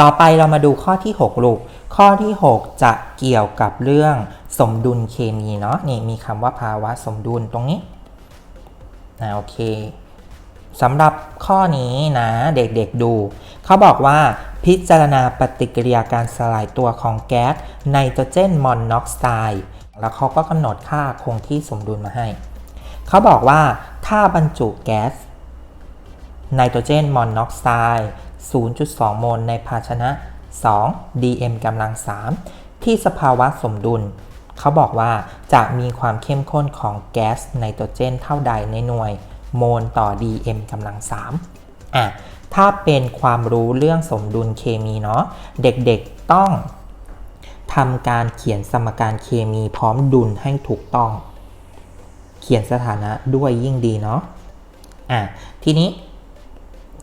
ต่อไปเรามาดูข้อที่ 6 ลูก ข้อที่ 6 จะเกี่ยวกับเรื่องสมดุลเคมีเนาะนี่มีคำว่าภาวะสมดุลตรงนี้อ่าโอเคสำหรับข้อนี้นะเด็กๆดู เขาบอกว่าพิจารณาปฏิกิริยาการสลายตัวของแก๊สไนโตรเจนมอนอกไซด์แล้วเขาก็กำหนดค่าคงที่สมดุลมาให้ เขาบอกว่าถ้าบรรจุแก๊สไนโตรเจนมอนอกไซด์ 0.2 โมลในภาชนะ 2 dm กำลัง 3 ที่สภาวะสมดุล เขาบอกว่าจะมีความเข้มข้นของแก๊สไนโตรเจนเท่าใดในหน่วย โมลต่อ dm กำลัง 3 อะ ถ้าเป็นความรู้เรื่องสมดุลเคมีเนาะ เด็กๆต้องทำการเขียนสมการเคมีพร้อมดุลให้ถูกต้อง เขียนสถานะด้วยยิ่งดีเนาะ อะ ทีนี้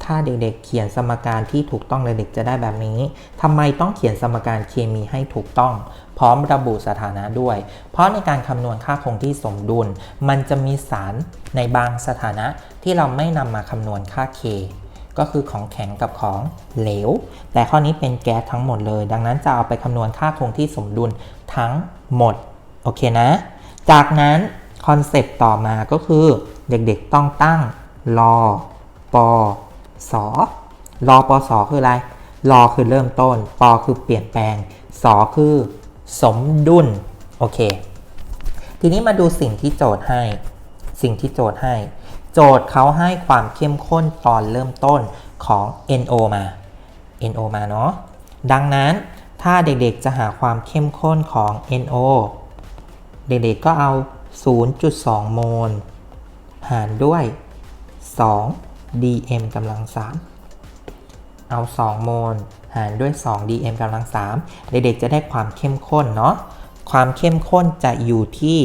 ถ้าเด็กๆ เขียนสมการที่ถูกต้องเด็กจะได้แบบนี้ทำไมต้องเขียนสมการเคมีให้ถูกต้อง พร้อมระบุสถานะด้วย เพราะในการคำนวณค่าคงที่สมดุล มันจะมีสารในบางสถานะที่เราไม่นำมาคำนวณค่า K ก็คือของแข็งกับของเหลว แต่ข้อนี้เป็นแก๊สทั้งหมดเลย ดังนั้นจะเอาไปคำนวณค่าคงที่สมดุลทั้งหมด โอเคนะ จากนั้นคอนเซปต์ต่อมาก็คือเด็กๆต้องตั้งรอปอ สอรอปอสอคืออะไร รอคือเริ่มต้น ปอคือเปลี่ยนแปลง สอคือสมดุล โอเค ทีนี้มาดูสิ่งที่โจทย์ให้ สิ่งที่โจทย์ให้ โจทย์เขาให้ความเข้มข้นตอนเริ่มต้นของ NO มา NO มาเนาะ ดังนั้นถ้าเด็กๆจะหาความเข้มข้นของ NO เด็กๆก็เอา 0.2 โมล หารด้วย 2 dm กำลัง3เอา 2 โมลหารด้วย 2 dm กำลัง3เด็กๆจะได้ความเข้มข้นเนาะความเข้มข้นจะอยู่ที่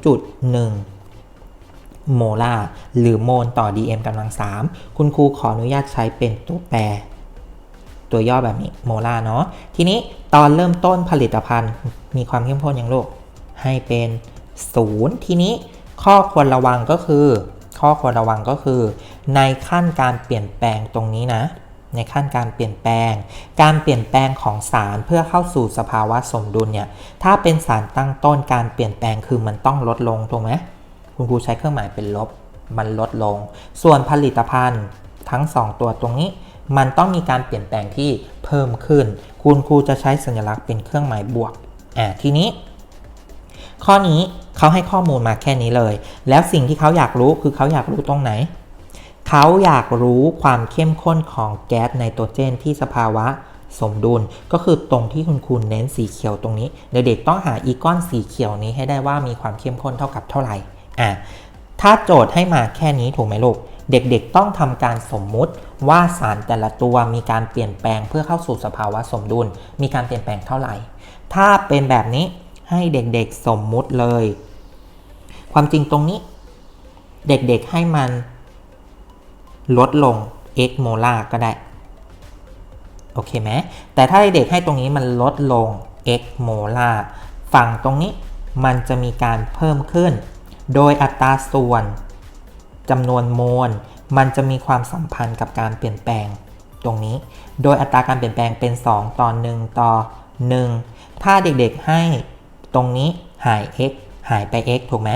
0.1 โมลาร์หรือโมลต่อ dm กำลัง3คุณครูขออนุญาตใช้เป็นตัวแปร ตัวย่อแบบนี้โมลาร์เนาะทีนี้ตอนเริ่มต้นผลิตภัณฑ์มีความเข้มข้นอย่างโลกให้เป็น 0 ทีนี้ข้อควรระวังก็คือ ข้อควรระวังก็คือ ในขั้นการเปลี่ยนแปลงตรงนี้นะ ในขั้นการเปลี่ยนแปลง การเปลี่ยนแปลงของสารเพื่อเข้าสู่สภาวะสมดุลเนี่ย ถ้าเป็นสารตั้งต้นการเปลี่ยนแปลงคือมันต้องลดลงถูกไหมคุณครูใช้เครื่องหมายเป็นลบ มันลดลง ส่วนผลิตภัณฑ์ทั้ง 2 ตัวตรงนี้ มันต้องมีการเปลี่ยนแปลงที่เพิ่มขึ้น คุณครูจะใช้สัญลักษณ์เป็นเครื่องหมายบวกอ่าทีนี้ ข้อนี้ เขาให้ข้อมูลมาแค่นี้เลย แล้วสิ่งที่เขาอยากรู้คือเขาอยากรู้ตรงไหน เขาอยากรู้ความเข้มข้นของแก๊สไนโตรเจนที่สภาวะสมดุลก็คือตรงที่คุณครูเน้นสีเขียวตรงนี้ เด็กๆต้องหาอีก้อนสีเขียวนี้ให้ได้ว่ามีความเข้มข้นเท่ากับเท่าไหร่อะถ้าโจทย์ให้มาแค่นี้ถูกไหมลูก เด็กๆต้องทำการสมมุติว่าสารแต่ละตัวมีการเปลี่ยนแปลงเพื่อเข้าสู่สภาวะสมดุล มีการเปลี่ยนแปลงเท่าไหร่ ถ้าเป็นแบบนี้ให้เด็กๆสมมุติเลย ความจริงตรงนี้ เด็กๆให้มัน ลดลง x โมลาร์ก็ได้ โอเคไหมแต่ถ้าเด็กให้ตรงนี้มันลดลง x โมลาร์ฝั่งตรงนี้มันจะมีการเพิ่มขึ้น โดยอัตราส่วนจำนวนโมล มันจะมีความสัมพันธ์กับการเปลี่ยนแปลงตรงนี้ โดยอัตราการเปลี่ยนแปลงเป็น 2 ต่อ 1 ต่อ 1 ถ้าเด็กๆให้ตรงนี้หาย x หายไป x ถูกไหม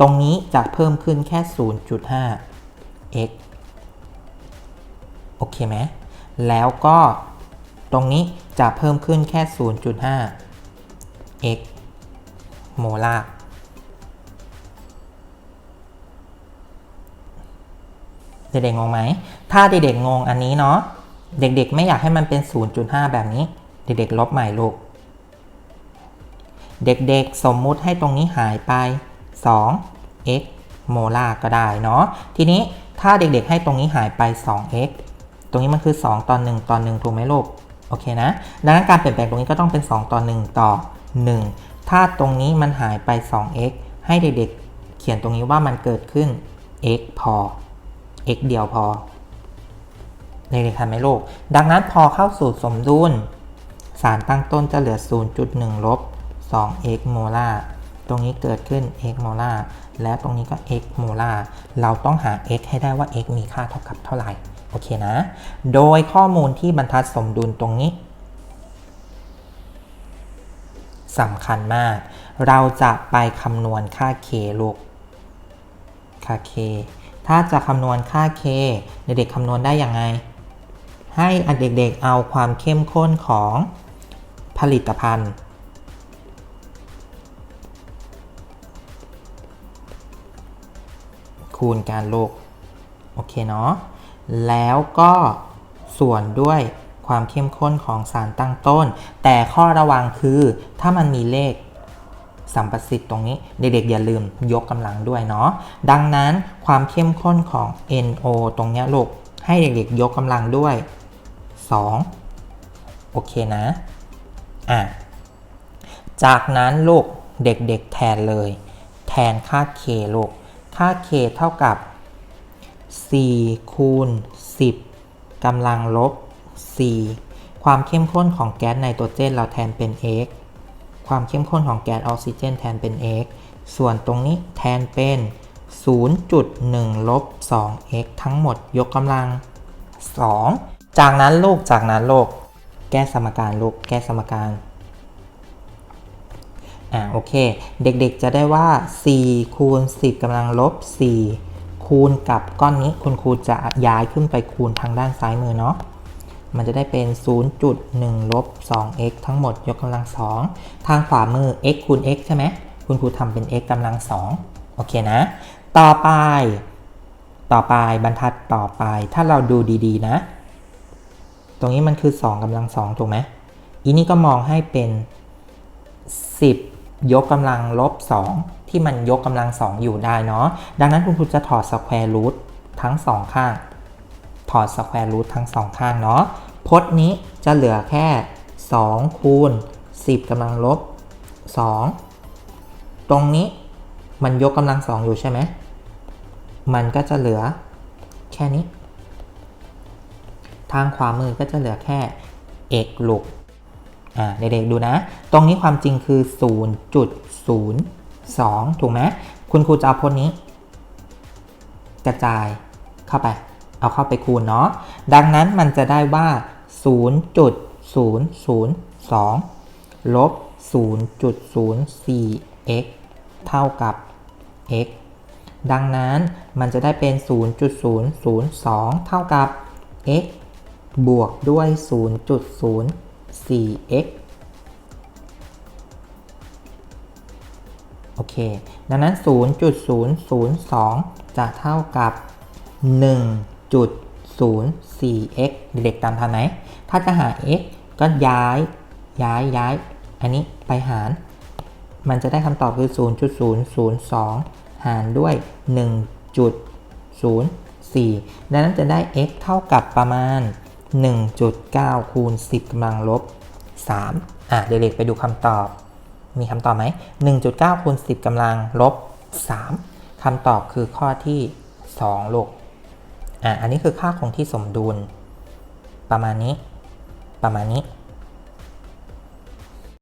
ตรงนี้จะเพิ่มขึ้นแค่ 0.5 x โอเคไหมแล้วก็ตรงนี้จะเพิ่มขึ้นแค่ 0.5 x โมลาร์เด็กๆงงไหม ถ้าเด็กๆงงอันนี้เนาะ เด็กๆไม่อยากให้มันเป็น 0.5 แบบนี้ เด็กๆลบใหม่ลูก เด็กๆสมมุติให้ตรงนี้หายไป 2 x โมลาร์ก็ได้เนาะทีนี้ถ้าเด็กๆให้ตรงนี้หายไป 2x ตรงนี้มันคือ 2 ต่อ 1 ต่อ 1 ถูกไหมลูกโอเคนะดังนั้นการเปลี่ยนแปลงตรงนี้ก็ต้องเป็น 2 ต่อ 1 ต่อ 1 ถ้าตรงนี้มันหายไป 2x ให้เด็กๆ เขียนตรงนี้ว่ามันเกิดขึ้น x พอ x เดียวพอเด็กๆทันไหมลูก ดังนั้นพอเข้าสู่สมดุล สารตั้งต้นจะเหลือ 0.1 ลบ 2x โมลาร์ ตรงนี้เกิดขึ้น x โมลาร์และตรงนี้ก็ x โมลาร์เราต้องหา x ให้ได้ว่า x มีค่าเท่ากับเท่าไหร่ โอเคนะ โดยข้อมูลที่บรรทัดสมดุลตรงนี้สำคัญมาก เราจะไปคำนวณค่า k ลูก ค่า k ถ้าจะคำนวณค่า k เด็กๆคำนวณได้ยังไง ให้เด็กๆเอาความเข้มข้นของผลิตภัณฑ์ คูณการลูกโอเคเนาะแล้วก็ส่วนด้วยความเข้มข้นของสารตั้งต้น แต่ข้อระวังคือถ้ามันมีเลขสัมประสิทธิ์ตรงนี้ เด็กๆอย่าลืมยกกำลังด้วยเนาะดังนั้นความเข้มข้นของ NO ตรงนี้ลูกให้เด็กๆยกกำลังด้วย 2 โอเคนะอะจากนั้นลูกเด็กๆแทนเลย แทนค่า k ลูก ค่า k เท่ากับ 4 คูณ 10กำลังลบ 4 ความเข้มข้นของแก๊สไนโตรเจนเราแทนเป็น x ความเข้มข้นของแก๊สออกซิเจนแทนเป็น x ส่วนตรงนี้แทนเป็น 0.1 ลบ 2x ทั้งหมดยกกำลัง 2 จากนั้นลูกจากนั้นลูกแก้สมการลูกแก้สมการ อ่าโอเค เด็กๆจะได้ว่า 4 คูณ 10กำลังลบ 4 คูณกับก้อนนี้คุณครูจะย้ายขึ้นไปคูณทางด้านซ้ายมือเนาะมันจะได้เป็น 0.1ลบ 2x ทั้งหมดยกกำลัง 2 ทางขวามือ x คูณ x ใช่ไหม คุณครูทำเป็น x กำลัง 2 โอเคนะ ต่อไป ต่อไปบรรทัดต่อไป ถ้าเราดูดีๆนะ ตรงนี้มันคือ 2กำลัง 2 ถูกไหม อีนี่ก็มองให้เป็น 10 ยกกำลังลบ 2 ที่มันยกกำลัง 2 อยู่ได้เนาะดังนั้นคุณครูจะถอดสแควร์รูททั้ง 2 ข้าง ถอดสแควร์รูททั้ง 2 ข้างเนาะพจน์นี้จะเหลือแค่ 2 คูณ 10กำลังลบ 2 ตรงนี้มันยกกำลัง 2 อยู่ใช่ไหม มันก็จะเหลือแค่นี้ ทางขวามือก็จะเหลือแค่ x ลูก เด็กๆดูนะ ตรงนี้ความจริงคือ 0.02 ถูกไหมคุณครูจะเอาพจน์นี้ กระจายเข้าไป เอาเข้าไปคูณเนาะ ดังนั้นมันจะได้ว่า 0.002 ลบ 0.04x เท่ากับ x ดังนั้นมันจะได้เป็น 0.002 เท่ากับ x บวกด้วย 4x โอเค ดังนั้น 0.002 จะเท่ากับ 1.04x เด็กๆตามทันไหม ถ้าจะหา x ก็ย้าย ย้าย ย้าย อันนี้ไปหาร มันจะได้คำตอบคือ 0.002 หารด้วย 1.04 ดังนั้นจะได้ x เท่ากับประมาณ 1.9 คูณ 10กำลังลบ 3 อะเด็กๆไปดูคำตอบ มีคำตอบไหม 1.9 คูณ 10กำลังลบ 3คำตอบคือข้อที่ 2ลูกอะอันนี้คือค่าคงที่สมดุล ประมาณนี้ ประมาณนี้